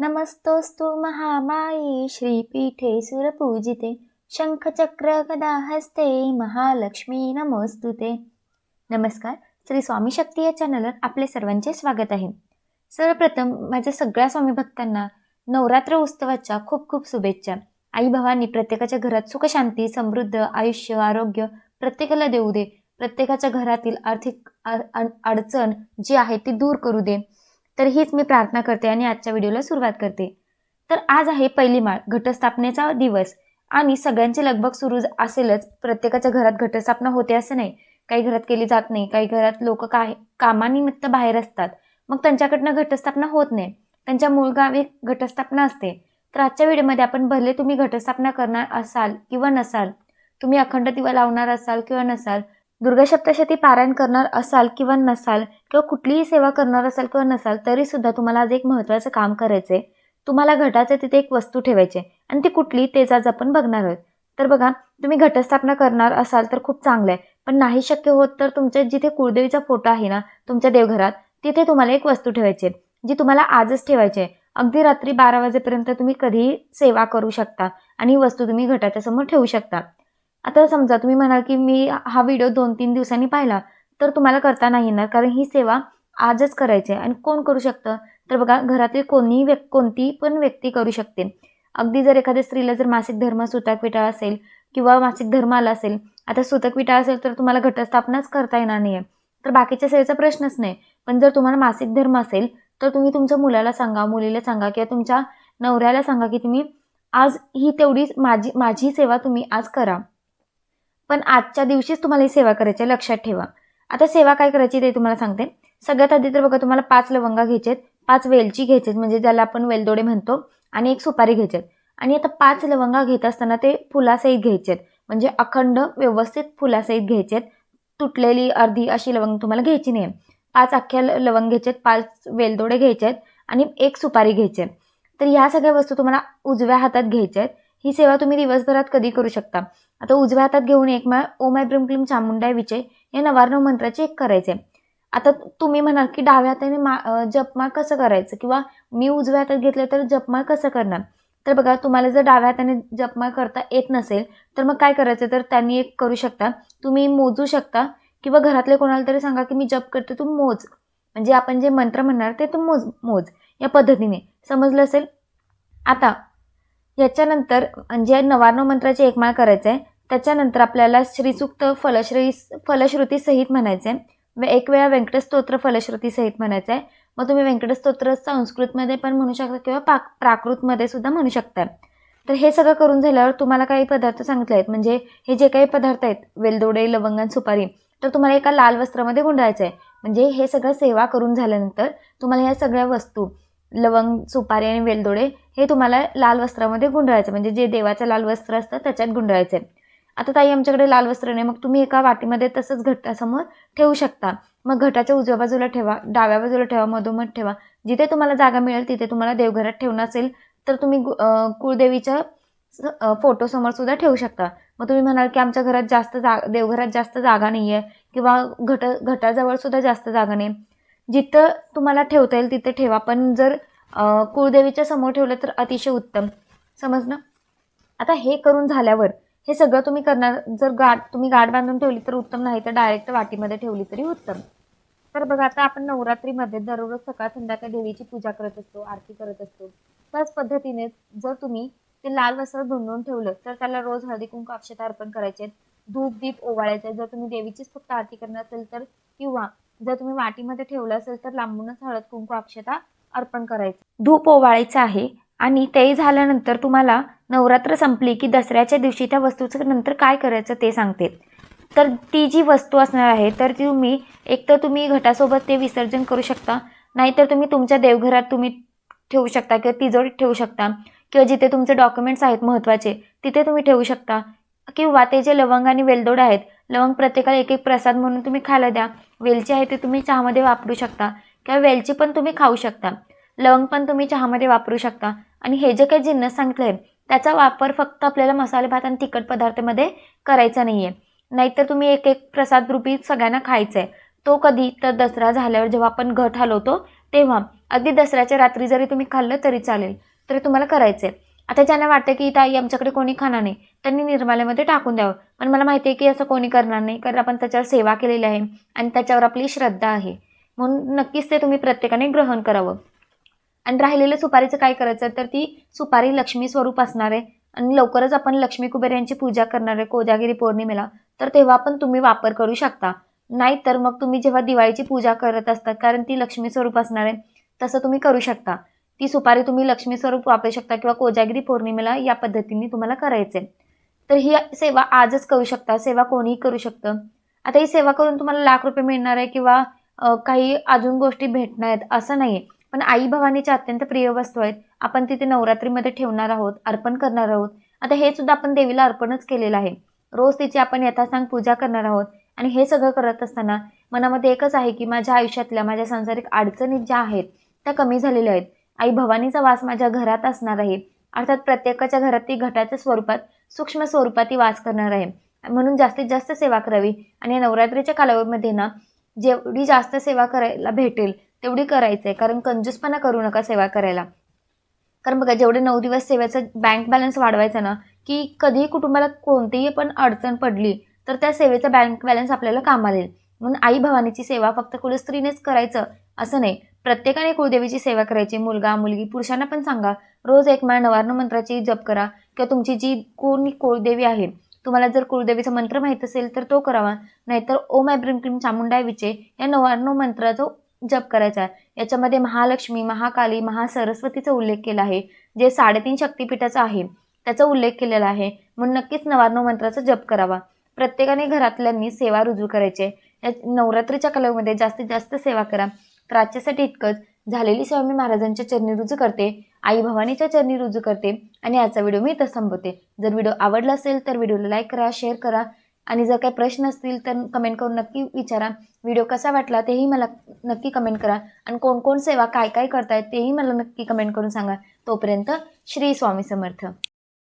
नमस्तोस्तु महामायी श्रीपीठे सुरपूजिते शंखचक्र गदा हस्ते महालक्ष्मी नमोस्तुते नमस्कार श्री स्वामी शक्ती या चॅनलवर आपले सर्वांचे स्वागत आहे. सर्वप्रथम माझ्या सगळ्या स्वामी भक्तांना नवरात्र उत्सवाच्या खूप खूप शुभेच्छा. आई भावांनी प्रत्येकाच्या घरात सुखशांती समृद्ध आयुष्य आरोग्य प्रत्येकाला देऊ दे. प्रत्येकाच्या घरातील आर्थिक अड- अडचण जी आहे ती दूर करू दे. तर हीच मी प्रार्थना करते आणि आजच्या व्हिडिओला सुरुवात करते. तर आज आहे पहिली माळ घटस्थापनेचा दिवस. आणि सगळ्यांचे लगबग सुरू असेलच प्रत्येकाच्या घरात घटस्थापना होते असं नाही. काही घरात केली जात नाही काही घरात लोक काय कामानिमित्त बाहेर असतात. मग त्यांच्याकडनं घटस्थापना होत नाही. त्यांच्या मूळ गावी घटस्थापना असते. तर आजच्या व्हिडिओमध्ये आपण भले तुम्ही घटस्थापना करणार असाल किंवा नसाल तुम्ही अखंड दिवा लावणार असाल किंवा नसाल दुर्गा सप्तशती पारायण करणार असाल किंवा नसाल किंवा कुठलीही सेवा करणार असाल किंवा नसाल तरी सुद्धा तुम्हाला आज एक महत्त्वाचं काम करायचं आहे तुम्हाला घटाचं तिथे एक वस्तू ठेवायची आहे आणि ती कुठली तेच आज आपण बघणार आहोत. तर बघा तुम्ही घटस्थापना करणार असाल तर खूप चांगलं आहे पण नाही शक्य होत तर तुमच्या जिथे कुळदेवीचा फोटो आहे ना तुमच्या देवघरात तिथे तुम्हाला एक वस्तू ठेवायची आहे जी तुम्हाला आजच ठेवायची आहे अगदी रात्री बारा वाजेपर्यंत तुम्ही कधीही सेवा करू शकता आणि वस्तू तुम्ही घटाच्या समोर ठेवू शकता. आता समजा तुम्ही म्हणाल की मी हा व्हिडिओ दोन तीन दिवसांनी पाहिला तर तुम्हाला करता नाही येणार कारण ही सेवा आजच करायची आहे. आणि कोण करू शकतं? तर बघा घरातील कोणीही व्यक् कोणतीही पण व्यक्ती करू शकते. अगदी जर एखाद्या स्त्रीला जर मासिक धर्म सुतक विटाळ असेल किंवा मासिक धर्म आला असेल आता सुतक विटाळ असेल तर तुम्हाला घटस्थापनाच करता येणार नाही आहे तर बाकीच्या सेवेचा प्रश्नच नाही. पण जर तुम्हाला मासिक धर्म असेल तर तुम्ही तुमच्या मुलाला सांगा मुलीला सांगा किंवा तुमच्या नवऱ्याला सांगा की तुम्ही आज ही तेवढीच माझी माझी सेवा तुम्ही आज करा. पण आजच्या दिवशीच तुम्हाला ही सेवा करायची आहे लक्षात ठेवा. आता सेवा काय करायची ते तुम्हाला सांगते. सगळ्यात आधी तर बघा तुम्हाला पाच लवंगा घ्यायचेत पाच वेलची घ्यायचेत म्हणजे ज्याला आपण वेलदोडे म्हणतो आणि एक सुपारी घ्यायचेत. आणि आता पाच लवंगा घेत असताना ते फुलासहित घ्यायचेत. म्हणजे अखंड व्यवस्थित फुलासहित घ्यायचेत. तुटलेली अर्धी अशी लवंग तुम्हाला घ्यायची नाही पाच अख्ख्या ल- लवंग घ्यायचेत पाच वेलदोडे घ्यायचे आहेत आणि एक सुपारी घ्यायचे तर ह्या सगळ्या वस्तू तुम्हाला उजव्या हातात घ्यायच्या आहेत ही सेवा तुम्ही दिवसभरात कधी करू शकता? आता उजव्या हातात घेऊन एक माळ ओ माय प्रेम क्लीम चामुंडाय विजय या नवार्णव मंत्राचे एक करायचे आता तुम्ही म्हणाल की डाव्या हाताने मा जपमाळ कसं करायचं? किंवा मी उजव्या हातात घेतलं तर जपमाळ कसं करणार? तर बघा तुम्हाला जर डाव्या हाताने जपमाळ करता येत नसेल तर मग काय करायचं? तर त्यांनी एक करू शकता. तुम्ही मोजू शकता. किंवा घरातले कोणाला तरी सांगा की मी जप करते तू मोज. म्हणजे आपण जे मंत्र म्हणणार ते तू मोज मोज या पद्धतीने. समजलं असेल? आता याच्यानंतर म्हणजे नवार्णव मंत्राची एकमाळ करायचं आहे त्याच्यानंतर आपल्याला श्रीसुक्त फलश्री फलश्रुती सहित म्हणायचं आहे व एक वेळा व्यंकटस्तोत्र फलश्रुती सहित म्हणायचं आहे मग तुम्ही व्यंकटस्तोत्र संस्कृतमध्ये पण म्हणू शकता किंवा पाक प्राकृतमध्ये सुद्धा म्हणू शकता. तर हे सगळं करून झाल्यावर तुम्हाला काही पदार्थ सांगितले आहेत. म्हणजे हे जे काही पदार्थ आहेत वेलदोडे लवंग सुपारी तर तुम्हाला एका लाल वस्त्रामध्ये गुंडाळायचं आहे म्हणजे हे सगळं सेवा करून झाल्यानंतर तुम्हाला ह्या सगळ्या वस्तू लवंग सुपारी आणि वेलदोडे हे तुम्हाला लाल वस्त्रामध्ये गुंडळायचं. म्हणजे जे देवाचं लाल वस्त्र असतं त्याच्यात गुंडळायचं. आहे आता ताई आमच्याकडे लाल वस्त्र नाही. मग तुम्ही एका वाटीमध्ये तसंच घटासमोर ठेवू शकता. मग घटाच्या उजव्या बाजूला ठेवा डाव्या बाजूला ठेवा मधोमध ठेवा. जिथे तुम्हाला जागा मिळेल तिथे तुम्हाला देवघरात ठेवणं असेल तर तुम्ही गु- कुळदेवीच्या स- अं, फोटोसमोर सुद्धा ठेवू शकता. मग तुम्ही म्हणाल की आमच्या घरात जास्त जा देवघरात जास्त जागा नाही आहे किंवा घट घटाजवळ सुद्धा जास्त जागा नाही. जिथं तुम्हाला ठेवता येईल तिथे ठेवा. पण जर कुळदेवीच्या समोर ठेवलं तर अतिशय उत्तम. समजलं? आता हे करून झाल्यावर हे सगळं तुम्ही करणार. जर गाठ तुम्ही गाठ बांधून ठेवली तर उत्तम नाही तर डायरेक्ट वाटीमध्ये ठेवली तरी उत्तम. तर बघा आता आपण नवरात्रीमध्ये दररोज सकाळ संध्याकाळ देवीची पूजा करत असतो आरती करत असतो. त्याच पद्धतीने जर तुम्ही ते लाल वस्त्र धुंडून ठेवलं तर त्याला रोज हळदी कुंकू अक्षता अर्पण करायचे धूप दीप ओवाळायचे जर तुम्ही देवीचीच फक्त आरती करणार असेल तर किंवा जर तुम्ही वाटीमध्ये ठेवलं असेल तर लांबूनच हळद कुंकू अक्षता अर्पण करायचं. धूप ओवाळायचं आहे आणि तेही झाल्यानंतर तुम्हाला नवरात्र संपली की दसऱ्याच्या दिवशी त्या वस्तूचं नंतर काय करायचं ते सांगते. तर ती जी वस्तू असणार आहे तर ती तुम्ही एक तर तुम्ही घटासोबत ते विसर्जन करू शकता नाहीतर तुम्ही तुमच्या देवघरात तुम्ही ठेवू शकता किंवा तिजोरीत ठेवू शकता किंवा जिथे तुमचे डॉक्युमेंट्स आहेत महत्त्वाचे तिथे तुम्ही ठेवू शकता. किंवा ते जे लवंग आणि वेलदोड आहेत लवंग प्रत्येकाला एक एक प्रसाद म्हणून तुम्ही खायला द्या. वेलची आहे ते तुम्ही चहामध्ये वापरू शकता. किंवा वेलची पण तुम्ही खाऊ शकता. लवंग पण तुम्ही चहामध्ये वापरू शकता. आणि हे जे काही जिन्नस सांगितलं आहे त्याचा वापर फक्त आपल्याला मसाले भात आणि तिखट पदार्थामध्ये करायचा नाही आहे नाहीतर तुम्ही एक एक प्रसाद रूपी सगळ्यांना खायचा आहे तो कधी तर दसरा झाल्यावर जेव्हा आपण घट हलवतो तेव्हा. अगदी दसऱ्याच्या रात्री जरी तुम्ही खाल्लं तरी चालेल. तरी तुम्हाला करायचं आहे आता ज्यांना वाटतं की ताई आमच्याकडे कोणी खाणार नाही त्यांनी निर्माल्यामध्ये टाकून द्यावं. पण मला माहिती आहे की असं कोणी करणार नाही कारण आपण त्याच्यावर सेवा केलेली आहे आणि त्याच्यावर आपली श्रद्धा आहे. म्हणून नक्कीच ते तुम्ही प्रत्येकाने ग्रहण करावं. आणि राहिलेलं सुपारीचं काय करायचं तर ती सुपारी लक्ष्मी स्वरूप असणार आहे. आणि लवकरच आपण लक्ष्मी कुबेर यांची पूजा करणार आहे कोजागिरी पौर्णिमेला. तर तेव्हा पण तुम्ही वापर करू शकता. नाहीतर मग तुम्ही जेव्हा दिवाळीची पूजा करत असतात कारण ती लक्ष्मी स्वरूप असणार आहे तसं तुम्ही करू शकता. ती सुपारी तुम्ही लक्ष्मी स्वरूप वापरू शकता किंवा कोजागिरी पौर्णिमेला या पद्धतीने तुम्हाला करायचे तर ही सेवा आजच करू शकता सेवा कोणीही करू शकतं. आता ही सेवा करून तुम्हाला लाख रुपये मिळणार आहे किंवा काही अजून गोष्टी भेटणार आहेत असं नाही आहे पण आई भवानीच्या अत्यंत प्रिय वस्तू आहेत. आपण तिथे नवरात्रीमध्ये ठेवणार आहोत अर्पण करणार आहोत. आता हे सुद्धा आपण देवीला अर्पणच केलेलं आहे. रोज तिची आपण यथासांग पूजा करणार आहोत. आणि हे सगळं करत असताना मनामध्ये एकच आहे की माझ्या आयुष्यातल्या माझ्या सांसारिक अडचणी ज्या आहेत त्या कमी झालेल्या आहेत. आई भवानीचा वास माझ्या घरात असणार आहे. अर्थात प्रत्येकाच्या घरात ती घटाच्या स्वरूपात सूक्ष्म स्वरूपात ती वास करणार आहे. म्हणून जास्तीत जास्त सेवा करावी. आणि नवरात्रीच्या कालावधीमध्ये ना जेवढी जास्त सेवा करायला भेटेल तेवढी करायचं आहे कारण कंजूसपणा करू नका सेवा करायला. कारण बघा जेवढे नऊ दिवस सेवेचं बँक बॅलन्स वाढवायचा ना की कधीही कुटुंबाला कोणतीही पण अडचण पडली तर त्या सेवेचा बँक बॅलन्स आपल्याला कामाला येईल. म्हणून आई भवानीची सेवा फक्त कुलस्त्रीनेच करायचं असं नाही. प्रत्येकाने कुळदेवीची सेवा करायची. मुलगा मुलगी पुरुषांना पण सांगा रोज एक माळ नवार्ण मंत्राची जप करा किंवा तुमची जी कोणी कुळदेवी आहे तुम्हाला जर कुळदेवीचा मंत्र माहीत असेल तर तो करावा. नाहीतर ओम ऐब्रिम क्रीम चामुंडाय विचे या नवार्ण मंत्राचा जप करायचा. याच्यामध्ये महालक्ष्मी महाकाली महासरस्वतीचा उल्लेख केला आहे जे साडेतीन शक्तिपीठाचं आहे त्याचा उल्लेख केलेला आहे. म्हणून नक्कीच नवार्ण मंत्राचा जप करावा. प्रत्येकाने घरातल्यांनी सेवा रुजू करायची. या नवरात्रीच्या कलेमध्ये जास्तीत जास्त सेवा करा. प्राच्यासाठी इतकंच. झालेली सेवा मी महाराजांच्या चरणी रुजू करते आई भवानीच्या चरणी रुजू करते आणि आजचा व्हिडिओ मी इथं संपवते जर व्हिडिओ आवडला असेल तर व्हिडिओला लाईक करा शेअर करा आणि जर काही प्रश्न असतील तर कमेंट करून नक्की विचारा. व्हिडिओ कसा वाटला तेही मला नक्की कमेंट करा आणि कोण कोण सेवा काय काय करतायत तेही मला नक्की कमेंट करून सांगा. तोपर्यंत श्री स्वामी समर्थ.